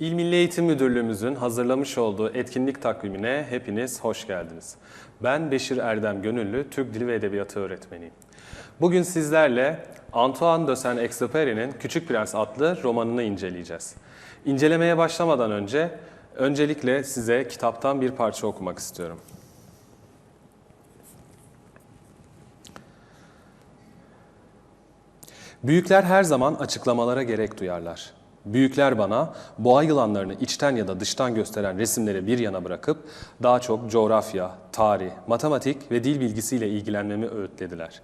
İl Milli Eğitim Müdürlüğümüzün hazırlamış olduğu etkinlik takvimine hepiniz hoş geldiniz. Ben Beşir Erdem Gönüllü, Türk Dili ve Edebiyatı öğretmeniyim. Bugün sizlerle Antoine de Saint-Exupéry'nin Küçük Prens adlı romanını inceleyeceğiz. İncelemeye başlamadan önce öncelikle size kitaptan bir parça okumak istiyorum. Büyükler her zaman açıklamalara gerek duyarlar. Büyükler bana boğa yılanlarını içten ya da dıştan gösteren resimleri bir yana bırakıp daha çok coğrafya, tarih, matematik ve dil bilgisiyle ilgilenmemi öğütlediler.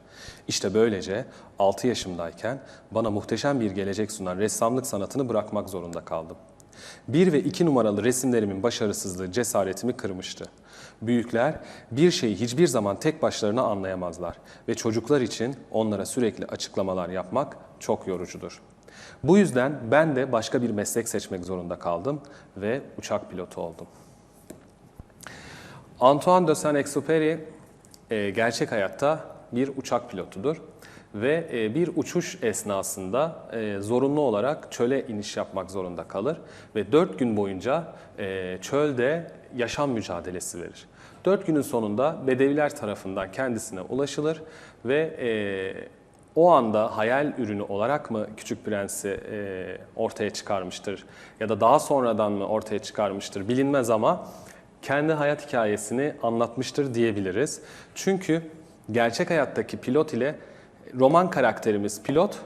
İşte böylece 6 yaşımdayken bana muhteşem bir gelecek sunan ressamlık sanatını bırakmak zorunda kaldım. 1 ve 2 numaralı resimlerimin başarısızlığı cesaretimi kırmıştı. Büyükler bir şeyi hiçbir zaman tek başlarına anlayamazlar ve çocuklar için onlara sürekli açıklamalar yapmak çok yorucudur. Bu yüzden ben de başka bir meslek seçmek zorunda kaldım ve uçak pilotu oldum. Antoine de Saint-Exupéry e, gerçek hayatta bir uçak pilotudur ve e, bir uçuş esnasında e, zorunlu olarak çöle iniş yapmak zorunda kalır ve 4 gün boyunca çölde yaşam mücadelesi verir. 4 günün sonunda Bedeviler tarafından kendisine ulaşılır ve o anda hayal ürünü olarak mı Küçük Prens'i e, ortaya çıkarmıştır ya da daha sonradan mı ortaya çıkarmıştır bilinmez ama kendi hayat hikayesini anlatmıştır diyebiliriz. Çünkü gerçek hayattaki pilot ile roman karakterimiz pilot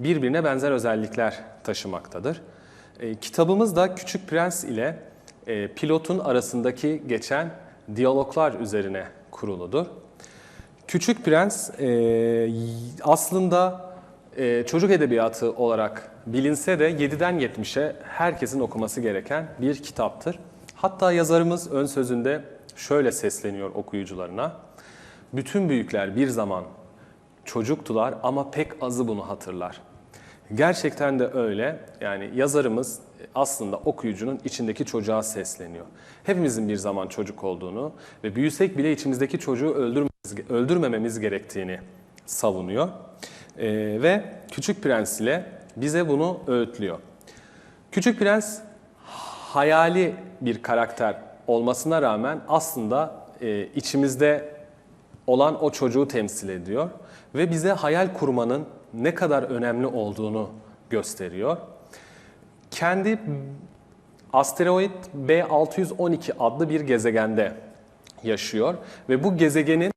birbirine benzer özellikler taşımaktadır. E, kitabımız da Küçük Prens ile e, pilotun arasındaki geçen diyaloglar üzerine kuruludur. Küçük Prens e, aslında e, çocuk edebiyatı olarak bilinse de 7'den 70'e herkesin okuması gereken bir kitaptır. Hatta yazarımız ön sözünde şöyle sesleniyor okuyucularına. Bütün büyükler bir zaman çocuktular ama pek azı bunu hatırlar. Gerçekten de öyle. Yani yazarımız aslında okuyucunun içindeki çocuğa sesleniyor. Hepimizin bir zaman çocuk olduğunu ve büyüsek bile içimizdeki çocuğu öldürmemiz, öldürmememiz gerektiğini savunuyor. Ee, ve Küçük Prens ile bize bunu öğütlüyor. Küçük Prens hayali bir karakter olmasına rağmen aslında e, içimizde olan o çocuğu temsil ediyor ve bize hayal kurmanın ne kadar önemli olduğunu gösteriyor. Kendi asteroid B612 adlı bir gezegende yaşıyor ve bu gezegenin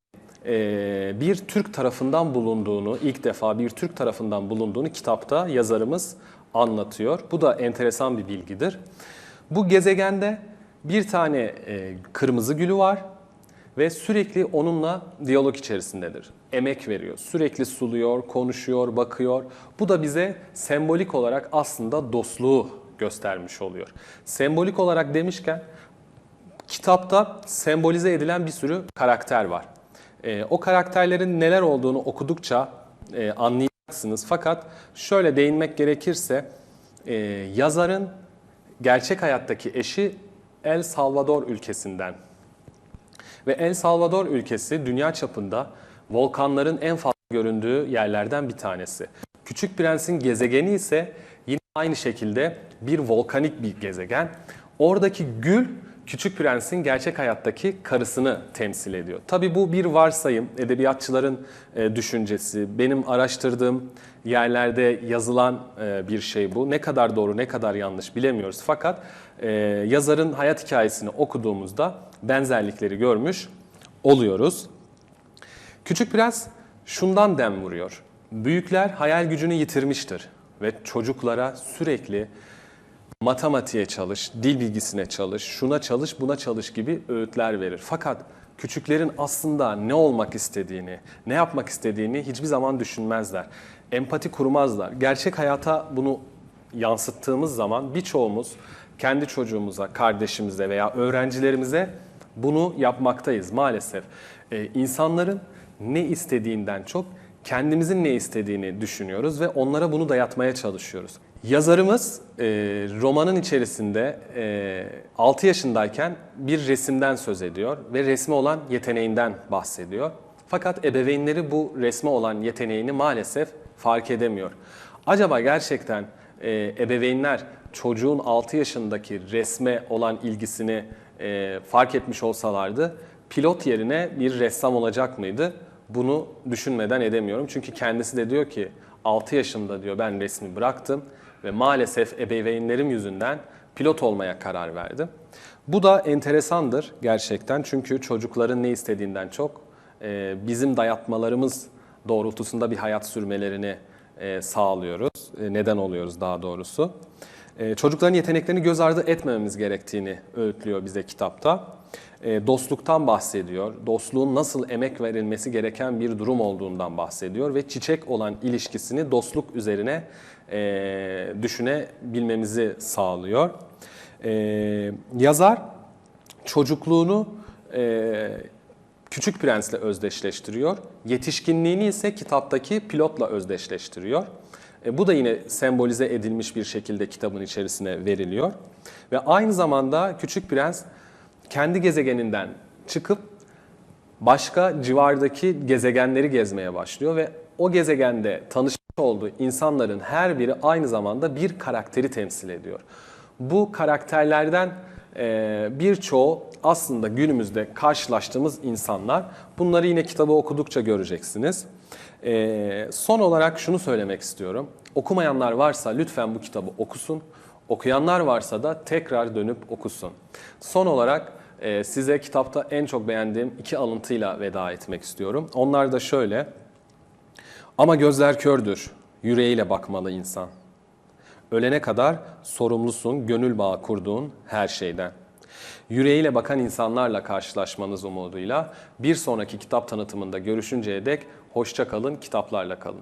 e, bir Türk tarafından bulunduğunu, ilk defa bir Türk tarafından bulunduğunu kitapta yazarımız anlatıyor. Bu da enteresan bir bilgidir. Bu gezegende bir tane e, kırmızı gülü var ve sürekli onunla diyalog içerisindedir. Emek veriyor, sürekli suluyor, konuşuyor, bakıyor. Bu da bize sembolik olarak aslında dostluğu göstermiş oluyor. Sembolik olarak demişken kitapta sembolize edilen bir sürü karakter var. E, o karakterlerin neler olduğunu okudukça e, anlayacaksınız. Fakat şöyle değinmek gerekirse e, yazarın gerçek hayattaki eşi El Salvador ülkesinden ve El Salvador ülkesi dünya çapında volkanların en fazla göründüğü yerlerden bir tanesi. Küçük Prens'in gezegeni ise yine aynı şekilde bir volkanik bir gezegen. Oradaki gül Küçük Prens'in gerçek hayattaki karısını temsil ediyor. Tabi bu bir varsayım, edebiyatçıların e, düşüncesi, benim araştırdığım yerlerde yazılan e, bir şey bu. Ne kadar doğru, ne kadar yanlış bilemiyoruz. Fakat e, yazarın hayat hikayesini okuduğumuzda benzerlikleri görmüş oluyoruz. Küçük Prens şundan dem vuruyor. Büyükler hayal gücünü yitirmiştir ve çocuklara sürekli matematiğe çalış, dil bilgisine çalış, şuna çalış, buna çalış gibi öğütler verir. Fakat küçüklerin aslında ne olmak istediğini, ne yapmak istediğini hiçbir zaman düşünmezler. Empati kurmazlar. Gerçek hayata bunu yansıttığımız zaman birçoğumuz kendi çocuğumuza, kardeşimize veya öğrencilerimize bunu yapmaktayız maalesef. Ee, insanların ne istediğinden çok kendimizin ne istediğini düşünüyoruz ve onlara bunu dayatmaya çalışıyoruz. Yazarımız e, romanın içerisinde e, 6 yaşındayken bir resimden söz ediyor ve resme olan yeteneğinden bahsediyor. Fakat ebeveynleri bu resme olan yeteneğini maalesef fark edemiyor. Acaba gerçekten e, ebeveynler çocuğun 6 yaşındaki resme olan ilgisini e, fark etmiş olsalardı pilot yerine bir ressam olacak mıydı? Bunu düşünmeden edemiyorum. Çünkü kendisi de diyor ki 6 yaşımda diyor ben resmi bıraktım ve maalesef ebeveynlerim yüzünden pilot olmaya karar verdim. Bu da enteresandır gerçekten çünkü çocukların ne istediğinden çok e, bizim dayatmalarımız doğrultusunda bir hayat sürmelerini e, sağlıyoruz. E, neden oluyoruz daha doğrusu. Çocukların yeteneklerini göz ardı etmememiz gerektiğini öğütlüyor bize kitapta. Dostluktan bahsediyor. Dostluğun nasıl emek verilmesi gereken bir durum olduğundan bahsediyor ve çiçek olan ilişkisini dostluk üzerine e, düşünebilmemizi sağlıyor. E, yazar çocukluğunu e, Küçük Prens'le özdeşleştiriyor. Yetişkinliğini ise kitaptaki pilotla özdeşleştiriyor. E, bu da yine sembolize edilmiş bir şekilde kitabın içerisine veriliyor. Ve aynı zamanda Küçük Prens kendi gezegeninden çıkıp başka civardaki gezegenleri gezmeye başlıyor ve o gezegende tanışmış olduğu insanların her biri aynı zamanda bir karakteri temsil ediyor. Bu karakterlerden birçoğu aslında günümüzde karşılaştığımız insanlar. Bunları yine kitabı okudukça göreceksiniz. Son olarak şunu söylemek istiyorum. Okumayanlar varsa lütfen bu kitabı okusun. Okuyanlar varsa da tekrar dönüp okusun. Son olarak size kitapta en çok beğendiğim iki alıntıyla veda etmek istiyorum. Onlar da şöyle. Ama gözler kördür, yüreğiyle bakmalı insan. Ölene kadar sorumlusun gönül bağı kurduğun her şeyden. Yüreğiyle bakan insanlarla karşılaşmanız umuduyla bir sonraki kitap tanıtımında görüşünceye dek hoşça kalın, kitaplarla kalın.